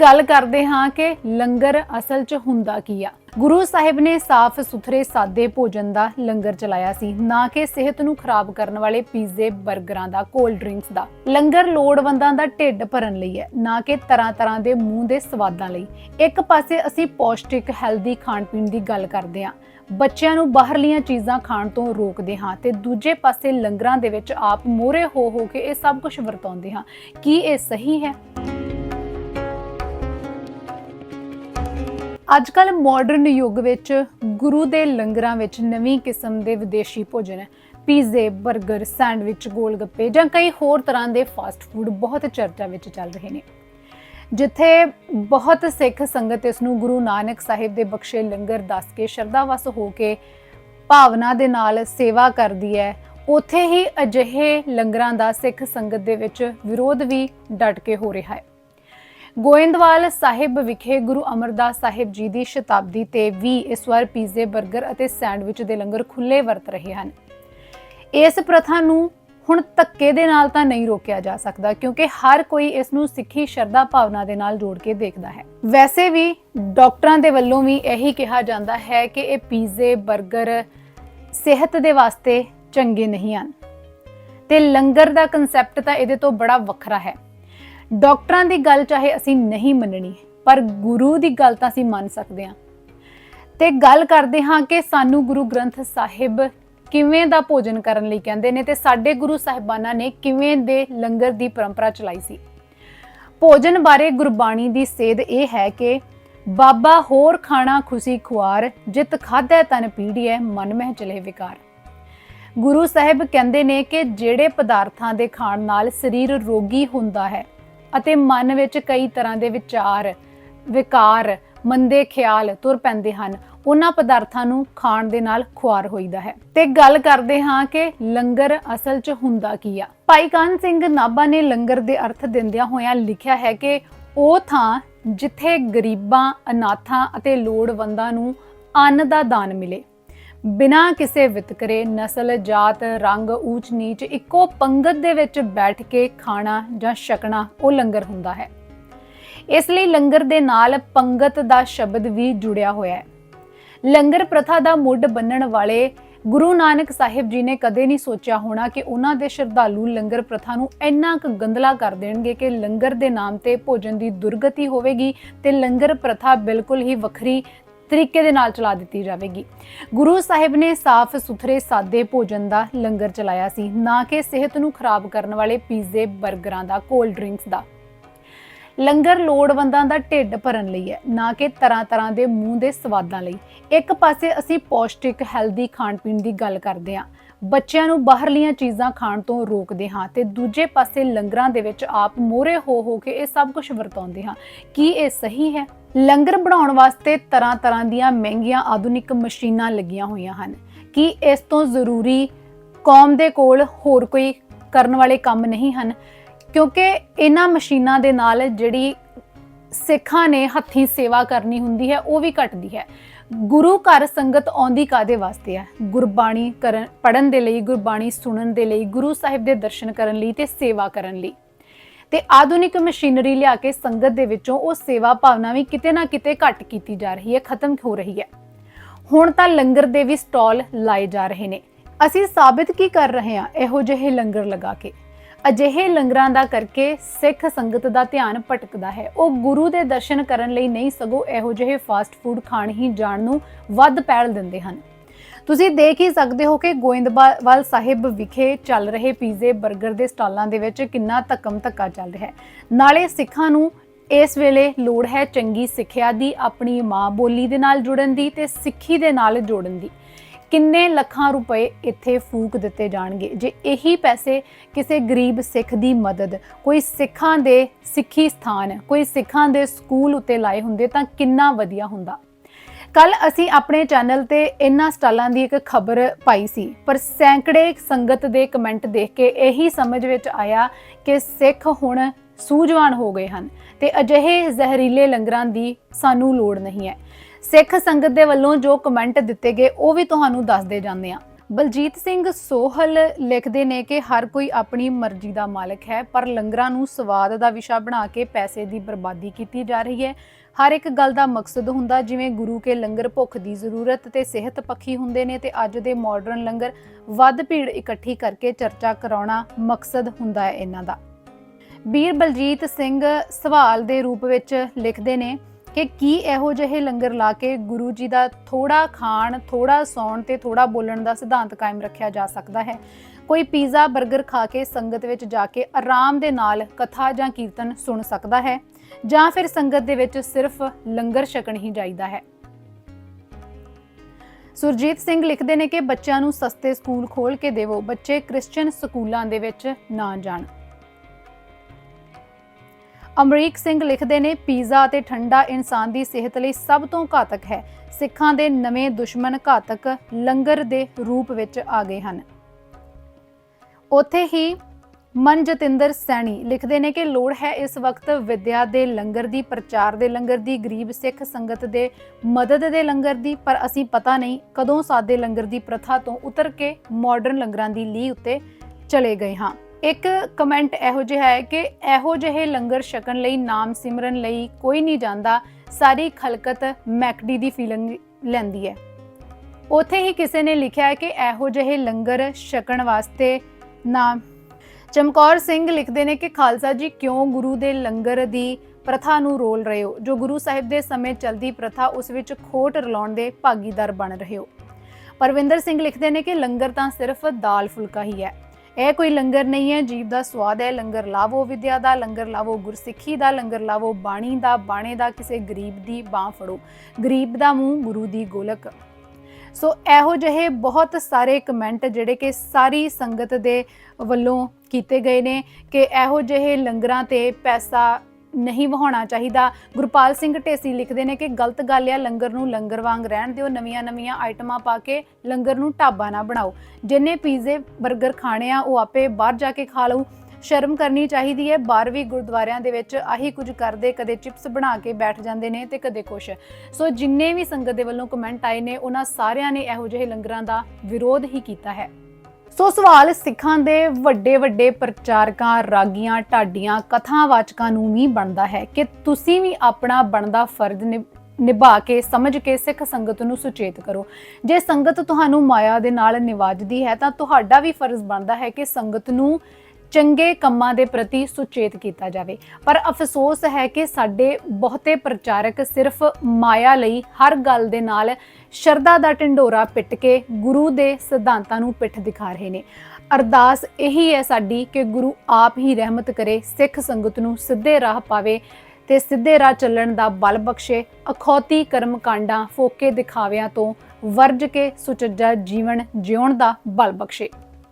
ਗੱਲ ਕਰਦੇ ਹਾਂ ਕਿ ਲੰਗਰ ਅਸਲ 'ਚ ਹੁੰਦਾ ਕੀ ਆ। ਗੁਰੂ ਸਾਹਿਬ ਨੇ ਸਾਫ਼ ਸੁਥਰੇ ਸਾਦੇ ਭੋਜਨ ਦਾ ਲੰਗਰ ਚਲਾਇਆ ਸੀ, ਨਾ ਕਿ ਸਿਹਤ ਨੂੰ ਖਰਾਬ ਕਰਨ ਵਾਲੇ ਪੀਜ਼ੇ 버ਗਰਾਂ ਦਾ, ਕੋਲਡ ਡਰਿੰਕਸ ਦਾ। ਲੰਗਰ ਲੋੜਵੰਦਾਂ ਦਾ ਢਿੱਡ ਭਰਨ ਲਈ ਹੈ, ਨਾ ਕਿ ਤਰ੍ਹਾਂ-ਤਰ੍ਹਾਂ ਦੇ ਮੂੰਹ ਦੇ ਸਵਾਦਾਂ ਲਈ। ਇੱਕ ਪਾਸੇ ਅਸੀਂ ਪੌਸ਼ਟਿਕ, ਹੈਲਦੀ ਖਾਣ ਪੀਣ ਦੀ ਗੱਲ ਕਰਦੇ ਹਾਂ। ਬੱਚਿਆਂ ਨੂੰ ਬਾਹਰਲੀਆਂ ਚੀਜ਼ਾਂ ਖਾਣ ਤੋਂ ਰੋਕਦੇ ਹਾਂ ਤੇ ਦੂਜੇ ਪਾਸੇ ਲੰਗਰਾਂ ਦੇ ਵਿੱਚ ਆਪ ਮੋਰੇ ਹੋ ਹੋ ਕੇ ਇਹ ਸਭ ਕੁਝ ਵਰਤਾਉਂਦੇ ਹਾਂ। ਕੀ ਇਹ ਸਹੀ ਹੈ? ਅੱਜ ਕੱਲ ਮਾਡਰਨ ਯੁੱਗ ਵਿੱਚ ਗੁਰੂ ਦੇ ਲੰਗਰਾਂ ਵਿੱਚ ਨਵੀਂ ਕਿਸਮ ਦੇ ਵਿਦੇਸ਼ੀ ਭੋਜਨ ਪੀਜ਼ੇ 버ਗਰ ਸੈਂਡਵਿਚ, ਗੋਲਗੱਪੇ ਜਾਂ ਕਈ ਹੋਰ ਤਰ੍ਹਾਂ ਦੇ ਫਾਸਟ ਫੂਡ ਬਹੁਤ ਚਰਚਾ ਵਿੱਚ ਚੱਲ ਰਹੇ ਨੇ। ਜਿੱਥੇ ਬਹੁਤ ਸਿੱਖ ਸੰਗਤ ਇਸ ਨੂੰ ਗੁਰੂ ਨਾਨਕ ਸਾਹਿਬ ਦੇ ਬਖਸ਼ੇ ਲੰਗਰ ਦੱਸ ਕੇ ਸ਼ਰਧਾਵਸ ਹੋ ਕੇ ਭਾਵਨਾ ਦੇ ਨਾਲ ਸੇਵਾ ਕਰਦੀ ਹੈ, ਉਥੇ ਹੀ ਅਜਿਹੇ ਲੰਗਰਾਂ ਦਾ ਸਿੱਖ ਸੰਗਤ ਦੇ ਵਿੱਚ ਵਿਰੋਧ ਵੀ ਡਟ ਕੇ ਹੋ ਰਿਹਾ ਹੈ। ਗੋਇੰਦਵਾਲ ਸਾਹਿਬ ਵਿਖੇ ਗੁਰੂ ਅਮਰਦਾਸ ਸਾਹਿਬ ਜੀ ਦੀ ਸ਼ਤਾਬਦੀ ਤੇ ਵੀ ਇਸ ਵਾਰ ਪੀਜ਼ੇ 버ਗਰ ਅਤੇ ਸੈਂਡਵਿਚ ਦੇ ਲੰਗਰ ਖੁੱਲੇ ਵਰਤ ਰਹੇ ਹਨ। ਇਸ ਪ੍ਰਥਾ ਨੂੰ ਹੁਣ ਧੱਕੇ ਦੇ ਨਾਲ ਤਾਂ ਨਹੀਂ ਰੋਕਿਆ ਜਾ ਸਕਦਾ, ਕਿਉਂਕਿ ਹਰ ਕੋਈ ਇਸ ਨੂੰ ਸਿੱਖੀ ਸ਼ਰਧਾ ਭਾਵਨਾ ਦੇ ਨਾਲ ਜੋੜ ਕੇ ਦੇਖਦਾ ਹੈ। ਵੈਸੇ ਵੀ ਡਾਕਟਰਾਂ ਦੇ ਵੱਲੋਂ ਵੀ ਇਹੀ ਕਿਹਾ ਜਾਂਦਾ ਹੈ ਕਿ ਇਹ ਪੀਜ਼ੇ 버ਗਰ ਸਿਹਤ ਦੇ ਵਾਸਤੇ ਚੰਗੇ ਨਹੀਂ ਹਨ। ਤੇ ਲੰਗਰ ਦਾ ਕਨਸੈਪਟ ਤਾਂ ਇਹਦੇ ਤੋਂ ਬੜਾ ਵੱਖਰਾ ਹੈ। ਡਾਕਟਰਾਂ ਦੀ ਗੱਲ ਚਾਹੇ ਅਸੀਂ ਨਹੀਂ ਮੰਨਣੀ, ਪਰ ਗੁਰੂ ਦੀ ਗੱਲ ਤਾਂ ਅਸੀਂ ਮੰਨ ਸਕਦੇ ਹਾਂ। ਤੇ ਗੱਲ ਕਰਦੇ ਹਾਂ ਕਿ ਸਾਨੂੰ ਗੁਰੂ ਗ੍ਰੰਥ ਸਾਹਿਬ ਕਿਵੇਂ ਦਾ ਭੋਜਨ ਕਰਨ ਲਈ ਕਹਿੰਦੇ ਨੇ ਤੇ ਸਾਡੇ ਗੁਰੂ ਸਾਹਿਬਾਨਾਂ ਨੇ ਕਿਵੇਂ ਦੇ ਲੰਗਰ ਦੀ ਪਰੰਪਰਾ ਚਲਾਈ ਸੀ। ਭੋਜਨ ਬਾਰੇ ਗੁਰਬਾਣੀ ਦੀ ਸੇਧ ਇਹ ਹੈ ਕਿ ਬਾਬਾ ਹੋਰ ਖਾਣਾ ਖੁਸ਼ੀ ਖੁਆਰ, ਜਿਤ ਖਾਧੈ ਤਨ ਪੀੜੀਐ, ਮਨ ਮਹਿ ਚਲੇ ਵਿਕਾਰ। ਗੁਰੂ ਸਾਹਿਬ ਕਹਿੰਦੇ ਨੇ ਕਿ ਜਿਹੜੇ ਪਦਾਰਥਾਂ ਦੇ ਖਾਣ ਨਾਲ ਸਰੀਰ ਰੋਗੀ ਹੁੰਦਾ ਹੈ ਅਤੇ ਮਨ ਵਿੱਚ ਕਈ ਤਰ੍ਹਾਂ ਦੇ ਵਿਚਾਰ, ਵਿਕਾਰ, ਮੰਦੇ ਖਿਆਲ ਤੁਰ ਪੈਂਦੇ ਹਨ। ਉਹਨਾਂ ਪਦਾਰਥਾਂ ਨੂੰ ਖਾਣ ਦੇ ਨਾਲ ਖੁਆਰ ਹੋਈਦਾ ਹੈ। ਤੇ ਗੱਲ ਕਰਦੇ ਹਾਂ ਕਿ ਲੰਗਰ ਅਸਲ 'ਚ ਹੁੰਦਾ ਕੀ ਆ। ਭਾਈ ਕਾਨ ਸਿੰਘ ਨਾਭਾ ਨੇ ਲੰਗਰ ਦੇ ਅਰਥ ਦਿੰਦਿਆਂ ਹੋਇਆਂ ਲਿਖਿਆ ਹੈ ਕਿ ਉਹ ਥਾਂ ਜਿੱਥੇ ਗਰੀਬਾਂ, ਅਨਾਥਾਂ ਅਤੇ ਲੋੜਵੰਦਾਂ ਨੂੰ ਅੰਨ ਦਾ ਦਾਨ ਮਿਲੇ। ਬਿਨਾਂ ਕਿਸੇ ਵਿਤਕਰੇ ਨਸਲ, ਜਾਤ, ਰੰਗ, ਊਚ, ਨੀਚ ਇੱਕੋ ਪੰਗਤ ਦੇ ਵਿੱਚ ਬੈਠ ਕੇ ਖਾਣਾ ਜਾਂ ਛਕਣਾ ਉਹ ਲੰਗਰ ਹੁੰਦਾ ਹੈ। ਇਸ ਲਈ ਲੰਗਰ ਦੇ ਨਾਲ ਪੰਗਤ ਦਾ ਸ਼ਬਦ ਵੀ ਜੁੜਿਆ ਹੋਇਆ ਹੈ। ਲੰਗਰ ਪ੍ਰਥਾ ਦਾ ਮੁੱਢ ਬੰਨਣ ਵਾਲੇ ਗੁਰੂ ਨਾਨਕ ਸਾਹਿਬ ਜੀ ਨੇ ਕਦੇ ਨਹੀਂ ਸੋਚਿਆ ਹੋਣਾ ਕਿ ਉਹਨਾਂ ਦੇ ਸ਼ਰਧਾਲੂ ਲੰਗਰ ਪ੍ਰਥਾ ਨੂੰ ਇੰਨਾ ਕੁ ਗੰਦਲਾ ਕਰ ਦੇਣਗੇ ਕਿ ਲੰਗਰ ਦੇ ਨਾਮ ਤੇ ਭੋਜਨ ਦੀ ਦੁਰਗਤੀ ਹੋਵੇਗੀ ਤੇ ਲੰਗਰ ਪ੍ਰਥਾ ਬਿਲਕੁਲ ਹੀ ਵੱਖਰੀ ਤਰੀਕੇ ਦੇ ਨਾਲ ਚਲਾ ਦਿੱਤੀ ਜਾਵੇਗੀ। ਗੁਰੂ ਸਾਹਿਬ ਨੇ ਸਾਫ਼ ਸੁਥਰੇ ਸਾਦੇ ਭੋਜਨ ਦਾ ਲੰਗਰ ਚਲਾਇਆ ਸੀ, ਨਾ ਕਿ ਸਿਹਤ ਨੂੰ ਖਰਾਬ ਕਰਨ ਵਾਲੇ ਪੀਜ਼ੇ 버ਗਰਾਂ ਦਾ, ਕੋਲਡ ਡਰਿੰਕਸ ਦਾ। ਲੰਗਰ ਲੋੜਵੰਦਾਂ ਦਾ ਢਿੱਡ ਭਰਨ ਲਈ ਹੈ, ਨਾ ਕਿ ਤਰ੍ਹਾਂ-ਤਰ੍ਹਾਂ ਦੇ ਮੂੰਹ ਦੇ ਸਵਾਦਾਂ ਲਈ। ਇੱਕ ਪਾਸੇ ਅਸੀਂ ਪੌਸ਼ਟਿਕ, ਹੈਲਦੀ ਖਾਣ ਪੀਣ ਦੀ ਗੱਲ ਕਰਦੇ ਹਾਂ। ਬੱਚਿਆਂ ਨੂੰ ਬਾਹਰਲੀਆਂ ਚੀਜ਼ਾਂ ਖਾਣ ਤੋਂ ਰੋਕਦੇ ਹਾਂ ਤੇ ਦੂਜੇ ਪਾਸੇ ਲੰਗਰਾਂ ਦੇ ਵਿੱਚ ਆਪ ਮੋਰੇ ਹੋ ਹੋ ਕੇ ਇਹ ਸਭ ਕੁਝ ਵਰਤਾਉਂਦੇ ਹਾਂ। ਕੀ ਇਹ ਸਹੀ ਹੈ? ਲੰਗਰ ਬਣਾਉਣ ਵਾਸਤੇ ਤਰ੍ਹਾਂ-ਤਰ੍ਹਾਂ ਦੀਆਂ ਮਹਿੰਗੀਆਂ ਆਧੁਨਿਕ ਮਸ਼ੀਨਾਂ ਲੱਗੀਆਂ ਹੋਈਆਂ ਹਨ। ਕੀ ਇਸ ਤੋਂ ਜ਼ਰੂਰੀ ਕੌਮ ਦੇ ਕੋਲ ਹੋਰ ਕੋਈ ਕਰਨ ਵਾਲੇ ਕੰਮ ਨਹੀਂ ਹਨ? ਕਿਉਂਕਿ ਇਹਨਾਂ ਮਸ਼ੀਨਾਂ ਦੇ ਨਾਲ ਜਿਹੜੀ ਸਿੱਖਾਂ ਨੇ ਹੱਥੀਂ ਸੇਵਾ ਕਰਨੀ ਹੁੰਦੀ ਹੈ, ਉਹ ਵੀ ਘਟਦੀ ਹੈ। ਗੁਰੂ ਘਰ ਸੰਗਤ ਆਉਂਦੀ ਕਾਦੇ ਵਾਸਤੇ ਹੈ ਗੁਰਬਾਣੀ ਕਰਨ ਪੜਨ ਦੇ ਲਈ, ਗੁਰਬਾਣੀ ਸੁਣਨ ਦੇ ਲਈ, ਗੁਰੂ ਸਾਹਿਬ ਦੇ ਦਰਸ਼ਨ ਕਰਨ ਲਈ ਤੇ ਸੇਵਾ ਕਰਨ ਲਈ। ਤੇ ਆਧੁਨਿਕ ਮਸ਼ੀਨਰੀ ਲਿਆ ਕੇ ਸੰਗਤ ਦੇ ਵਿੱਚੋਂ ਉਹ ਸੇਵਾ ਭਾਵਨਾ ਵੀ ਕਿਤੇ ਨਾ ਕਿਤੇ ਘਟ ਕੀਤੀ ਜਾ ਰਹੀ ਹੈ, ਖਤਮ ਹੋ ਰਹੀ ਹੈ। ਹੁਣ ਤਾਂ ਲੰਗਰ ਦੇ ਵੀ ਸਟਾਲ ਲਾਏ ਜਾ ਰਹੇ ਨੇ। ਅਸੀਂ ਸਾਬਿਤ ਕੀ ਕਰ ਰਹੇ ਹਾਂ? ਇਹੋ ਜਿਹੇ ਲੰਗਰ ਲਗਾ ਕੇ। ਅਜਿਹੇ ਲੰਗਰਾਂ ਦਾ ਕਰਕੇ ਸਿੱਖ ਸੰਗਤ ਦਾ ਧਿਆਨ ਭਟਕਦਾ ਹੈ। ਉਹ ਗੁਰੂ ਦੇ ਦਰਸ਼ਨ ਕਰਨ ਲਈ ਨਹੀਂ ਸਗੋਂ ਇਹੋ ਜਿਹੇ ਫਾਸਟ ਫੂਡ ਖਾਣ ਹੀ ਜਾਣ ਨੂੰ ਵੱਧ ਪਹਿਲ ਦਿੰਦੇ ਹਨ। ਤੁਸੀਂ ਦੇਖ ਹੀ ਸਕਦੇ ਹੋ ਕਿ ਗੋਇੰਦਵਾਲ ਸਾਹਿਬ ਵਿਖੇ ਚੱਲ ਰਹੇ ਪੀਜ਼ੇ 버ਗਰ ਦੇ ਸਟਾਲਾਂ ਦੇ ਵਿੱਚ ਕਿੰਨਾ ਧੱਕਮ ਧੱਕਾ ਚੱਲ ਰਿਹਾ ਹੈ। ਨਾਲੇ ਸਿੱਖਾਂ ਨੂੰ ਇਸ ਵੇਲੇ ਲੋੜ ਹੈ ਚੰਗੀ ਸਿੱਖਿਆ ਦੀ, ਆਪਣੀ ਮਾਂ ਬੋਲੀ ਦੇ ਨਾਲ ਜੁੜਨ ਦੀ ਤੇ ਸਿੱਖੀ ਦੇ ਨਾਲ ਜੋੜਨ ਦੀ। ਕਿੰਨੇ ਲੱਖਾਂ ਰੁਪਏ ਇੱਥੇ ਫੂਕ ਦਿੱਤੇ ਜਾਣਗੇ? ਜੇ ਇਹੀ ਪੈਸੇ ਕਿਸੇ ਗਰੀਬ ਸਿੱਖ ਦੀ ਮਦਦ, ਕੋਈ ਸਿੱਖਾਂ ਦੇ ਸਿੱਖੀ ਸਥਾਨ, ਕੋਈ ਸਿੱਖਾਂ ਦੇ ਸਕੂਲ ਉੱਤੇ ਲਾਏ ਹੁੰਦੇ ਤਾਂ ਕਿੰਨਾ ਵਧੀਆ ਹੁੰਦਾ? ਕੱਲ ਅਸੀਂ ਆਪਣੇ ਚੈਨਲ ਤੇ ਇਹਨਾਂ ਸਟਾਲਾਂ ਦੀ ਇੱਕ ਖਬਰ ਪਾਈ ਸੀ, ਪਰ ਸੈਂਕੜੇ ਸੰਗਤ ਦੇ ਕਮੈਂਟ ਦੇਖ ਕੇ ਇਹੀ ਸਮਝ ਵਿੱਚ ਆਇਆ ਕਿ ਸਿੱਖ ਹੁਣ ਸੂਝਵਾਨ ਹੋ ਗਏ ਹਨ ਤੇ ਅਜਿਹੇ ਜ਼ਹਿਰੀਲੇ ਲੰਗਰਾਂ ਦੀ ਸਾਨੂੰ ਲੋੜ ਨਹੀਂ ਹੈ। ਸਿੱਖ ਸੰਗਤ ਦੇ ਵੱਲੋਂ ਜੋ ਕਮੈਂਟ ਦਿੱਤੇ ਗਏ, ਉਹ ਵੀ ਤੁਹਾਨੂੰ ਦੱਸਦੇ ਜਾਂਦੇ ਆ ਬਲਜੀਤ ਸਿੰਘ ਸੋਹਲ ਲਿਖਦੇ ਨੇ ਕਿ ਹਰ ਕੋਈ ਆਪਣੀ ਮਰਜ਼ੀ ਦਾ ਮਾਲਕ ਹੈ, ਪਰ ਲੰਗਰਾਂ ਨੂੰ ਸਵਾਦ ਦਾ ਵਿਸ਼ਾ ਬਣਾ ਕੇ ਪੈਸੇ ਦੀ ਬਰਬਾਦੀ ਕੀਤੀ ਜਾ ਰਹੀ ਹੈ। ਹਰ ਇੱਕ ਗੱਲ ਦਾ ਮਕਸਦ ਹੁੰਦਾ, ਜਿਵੇਂ ਗੁਰੂ ਕੇ ਲੰਗਰ ਭੁੱਖ ਦੀ ਜ਼ਰੂਰਤ ਤੇ ਸਿਹਤ ਪੱਖੀ ਹੁੰਦੇ ਨੇ ਤੇ ਅੱਜ ਦੇ ਮਾਡਰਨ ਲੰਗਰ ਵੱਧ ਭੀੜ ਇਕੱਠੀ ਕਰਕੇ ਚਰਚਾ ਕਰਾਉਣਾ ਮਕਸਦ ਹੁੰਦਾ ਹੈ ਇਹਨਾਂ ਦਾ। ਵੀਰ ਬਲਜੀਤ ਸਿੰਘ ਸਵਾਲ ਦੇ ਰੂਪ ਵਿੱਚ ਲਿਖਦੇ ਨੇ ਕਿ ਕੀ ਇਹੋ ਜਿਹੇ ਲੰਗਰ ਲਾ ਕੇ ਗੁਰੂ ਜੀ ਦਾ ਥੋੜਾ ਖਾਣ ਥੋੜਾ ਸੌਣ ਤੇ ਥੋੜਾ ਬੋਲਣ ਦਾ ਸਿਧਾਂਤ ਕਾਇਮ ਰੱਖਿਆ ਜਾ ਸਕਦਾ ਹੈ? ਕੋਈ ਪੀਜ਼ਾ 버ਗਰ ਖਾ ਕੇ ਸੰਗਤ ਵਿੱਚ ਜਾ ਕੇ ਆਰਾਮ ਦੇ ਨਾਲ ਕਥਾ ਜਾਂ ਕੀਰਤਨ ਸੁਣ ਸਕਦਾ ਹੈ? ਜਾਂ ਫਿਰ ਸੰਗਤ ਦੇ ਵਿੱਚ ਸਿਰਫ ਲੰਗਰ ਛਕਣ ਹੀ ਜਾਈਦਾ ਹੈ? ਸੁਰਜੀਤ ਸਿੰਘ ਲਿਖਦੇ ਨੇ ਕਿ ਬੱਚਿਆਂ ਨੂੰ ਸਸਤੇ ਸਕੂਲ ਖੋਲ ਕੇ ਦੇਵੋ, ਬੱਚੇ ਕ੍ਰਿਸਚੀਅਨ ਸਕੂਲਾਂ ਦੇ ਵਿੱਚ ਨਾ ਜਾਣ। ਅਮਰੀਕ ਸਿੰਘ ਲਿਖਦੇ ਨੇ, ਪੀਜ਼ਾ ਅਤੇ ਠੰਡਾ ਇਨਸਾਨ ਦੀ ਸਿਹਤ ਲਈ ਸਭ ਤੋਂ ਘਾਤਕ ਹੈ। ਸਿੱਖਾਂ ਦੇ ਨਵੇਂ ਦੁਸ਼ਮਣ ਘਾਤਕ ਲੰਗਰ ਦੇ ਰੂਪ ਵਿੱਚ ਆ ਗਏ ਹਨ। ਉੱਥੇ ਹੀ ਮਨ ਜਤਿੰਦਰ ਸੈਣੀ ਲਿਖਦੇ ਨੇ ਕਿ ਲੋੜ ਹੈ ਇਸ ਵਕਤ ਵਿਦਿਆ ਦੇ ਲੰਗਰ ਦੀ, ਪ੍ਰਚਾਰ ਦੇ ਲੰਗਰ ਦੀ, ਗਰੀਬ ਸਿੱਖ ਸੰਗਤ ਦੇ ਮਦਦ ਦੇ ਲੰਗਰ ਦੀ, ਪਰ ਅਸੀਂ ਪਤਾ ਨਹੀਂ ਕਦੋਂ ਸਾਦੇ ਲੰਗਰ ਦੀ ਪ੍ਰਥਾ ਤੋਂ ਉਤਰ ਕੇ ਮਾਡਰਨ ਲੰਗਰਾਂ ਦੀ ਲੀਹ ਉੱਤੇ ਚਲੇ ਗਏ ਹਾਂ। ਇੱਕ ਕਮੈਂਟ ਇਹੋ ਜਿਹਾ ਹੈ ਕਿ ਇਹੋ ਜਿਹੇ ਲੰਗਰ ਛਕਣ ਲਈ, ਨਾਮ ਸਿਮਰਨ ਲਈ ਕੋਈ ਨਹੀਂ ਜਾਂਦਾ। ਸਾਰੀ ਖਲਕਤ ਮੈਕਡੀ ਦੀ ਫੀਲਿੰਗ ਲੈਂਦੀ ਹੈ। ਉਥੇ ਹੀ ਕਿਸੇ ਨੇ ਲਿਖਿਆ ਹੈ ਕਿ ਇਹੋ ਜਿਹੇ ਲੰਗਰ ਛਕਣ ਵਾਸਤੇ ਨਾਮ ਚਮਕੌਰ ਸਿੰਘ ਲਿਖਦੇ ਨੇ ਕਿ ਖਾਲਸਾ ਜੀ, ਕਿਉਂ ਗੁਰੂ ਦੇ ਲੰਗਰ ਦੀ ਪ੍ਰਥਾ ਨੂੰ ਰੋਲ ਰਹੇ ਹੋ? ਜੋ ਗੁਰੂ ਸਾਹਿਬ ਦੇ ਸਮੇਂ ਚਲਦੀ ਪ੍ਰਥਾ, ਉਸ ਵਿੱਚ ਖੋਟ ਰਲਾਉਣ ਦੇ ਭਾਗੀਦਾਰ ਬਣ ਰਹੇ ਹੋ। ਪਰਵਿੰਦਰ ਸਿੰਘ ਲਿਖਦੇ ਨੇ ਕਿ ਲੰਗਰ ਤਾਂ ਸਿਰਫ ਦਾਲ ਫੁਲਕਾ ਹੀ ਹੈ। ਇਹ ਕੋਈ ਲੰਗਰ ਨਹੀਂ ਹੈ, ਜੀਵ ਦਾ ਸਵਾਦ ਹੈ। ਲੰਗਰ ਲਾਵੋ ਵਿਦਿਆ ਦਾ, ਲੰਗਰ ਲਾਵੋ ਗੁਰਸਿੱਖੀ ਦਾ, ਲੰਗਰ ਲਾਵੋ ਬਾਣੀ ਦਾ, ਬਾਣੇ ਦਾ, ਕਿਸੇ ਗਰੀਬ ਦੀ ਬਾਹ ਫੜੋ। ਗਰੀਬ ਦਾ ਮੂੰਹ ਗੁਰੂ ਦੀ ਗੋਲਕ। ਸੋ ਇਹੋ ਜਿਹੇ ਬਹੁਤ ਸਾਰੇ ਕਮੈਂਟ ਜਿਹੜੇ ਕਿ ਸਾਰੀ ਸੰਗਤ ਦੇ ਵੱਲੋਂ ਕੀਤੇ ਗਏ ਨੇ ਕਿ ਇਹੋ ਜਿਹੇ ਲੰਗਰਾਂ ਤੇ ਪੈਸਾ ਨਹੀਂ ਵਹਾਉਣਾ ਚਾਹੀਦਾ। ਗੁਰਪਾਲ ਸਿੰਘ ਢੇਸੀ ਲਿਖਦੇ ਨੇ ਕਿ ਗਲਤ ਗੱਲ ਆ, ਲੰਗਰ ਨੂੰ ਲੰਗਰ ਵਾਂਗ ਰਹਿਣ ਦਿਓ, ਨਵੀਆਂ-ਨਵੀਆਂ ਆਈਟਮਾਂ ਪਾ ਕੇ ਲੰਗਰ ਨੂੰ ਢਾਬਾ ਨਾ ਬਣਾਓ। ਜਿੰਨੇ ਪੀਜ਼ੇ 버ਗਰ ਖਾਣੇ ਆ, ਉਹ ਆਪੇ ਬਾਹਰ ਜਾ ਕੇ ਖਾ ਲਓ ਸ਼ਰਮ ਕਰਨੀ ਚਾਹੀਦੀ ਹੈ, ਬਾਹਰ ਵੀ ਗੁਰਦੁਆਰਿਆਂ ਦੇ ਵਿੱਚ ਆਹੀ ਕੁਝ ਕਰਦੇ, ਕਦੇ ਚਿਪਸ ਬਣਾ ਕੇ ਬੈਠ ਜਾਂਦੇ ਨੇ ਤੇ ਕਦੇ ਕੁਛ। ਸੋ ਜਿੰਨੇ ਵੀ ਸੰਗਤ ਦੇ ਵੱਲੋਂ ਕਮੈਂਟ ਆਏ ਨੇ, ਉਹਨਾਂ ਸਾਰਿਆਂ ਨੇ ਇਹੋ ਜਿਹੇ ਲੰਗਰਾਂ ਦਾ ਵਿਰੋਧ ਹੀ ਕੀਤਾ ਹੈ। ਸੋ ਸਵਾਲ, ਸਿੱਖਾਂ ਦੇ ਵੱਡੇ ਵੱਡੇ ਪ੍ਰਚਾਰਕਾਂ, ਰਾਗੀਆਂ, ਢਾਡੀਆਂ, ਕਥਾਵਾਚਕਾਂ ਨੂੰ ਵੀ ਬਣਦਾ ਹੈ ਕਿ ਤੁਸੀਂ ਵੀ ਆਪਣਾ ਬਣਦਾ ਫਰਜ਼ ਨਿਭਾ ਕੇ, ਸਮਝ ਕੇ ਸਿੱਖ ਸੰਗਤ ਨੂੰ ਸੁਚੇਤ ਕਰੋ। ਜੇ ਸੰਗਤ ਤੁਹਾਨੂੰ ਮਾਇਆ ਦੇ ਨਾਲ ਨਿਵਾਜਦੀ ਹੈ, ਤਾਂ ਤੁਹਾਡਾ ਵੀ ਫਰਜ਼ ਬਣਦਾ ਹੈ ਕਿ ਸੰਗਤ ਨੂੰ ਚੰਗੇ ਕੰਮਾਂ ਦੇ ਪ੍ਰਤੀ ਸੁਚੇਤ ਕੀਤਾ ਜਾਵੇ। ਪਰ ਅਫਸੋਸ ਹੈ ਕਿ ਸਾਡੇ ਬਹੁਤੇ ਪ੍ਰਚਾਰਕ ਸਿਰਫ ਮਾਇਆ ਲਈ ਹਰ ਗੱਲ ਦੇ ਨਾਲ ਸ਼ਰਧਾ ਦਾ ਢਿੰਡੋਰਾ ਪਿੱਟ ਕੇ ਗੁਰੂ ਦੇ ਸਿਧਾਂਤਾਂ ਨੂੰ ਪਿੱਠ ਦਿਖਾ ਰਹੇ ਨੇ। ਅਰਦਾਸ ਇਹੀ ਹੈ ਸਾਡੀ ਕਿ ਗੁਰੂ ਆਪ ਹੀ ਰਹਿਮਤ ਕਰੇ, ਸਿੱਖ ਸੰਗਤ ਨੂੰ ਸਿੱਧੇ ਰਾਹ ਪਾਵੇ ਤੇ ਸਿੱਧੇ ਰਾਹ ਚੱਲਣ ਦਾ ਬਲ ਬਖਸ਼ੇ, ਅਖੌਤੀ ਕਰਮ ਕਾਂਡਾਂ ਫੋਕੇ ਦਿਖਾਵਿਆਂ ਤੋਂ ਵਰਜ ਕੇ ਸੁਚੱਜਾ ਜੀਵਨ ਜਿਉਣ ਦਾ ਬਲ ਬਖਸ਼ੇ।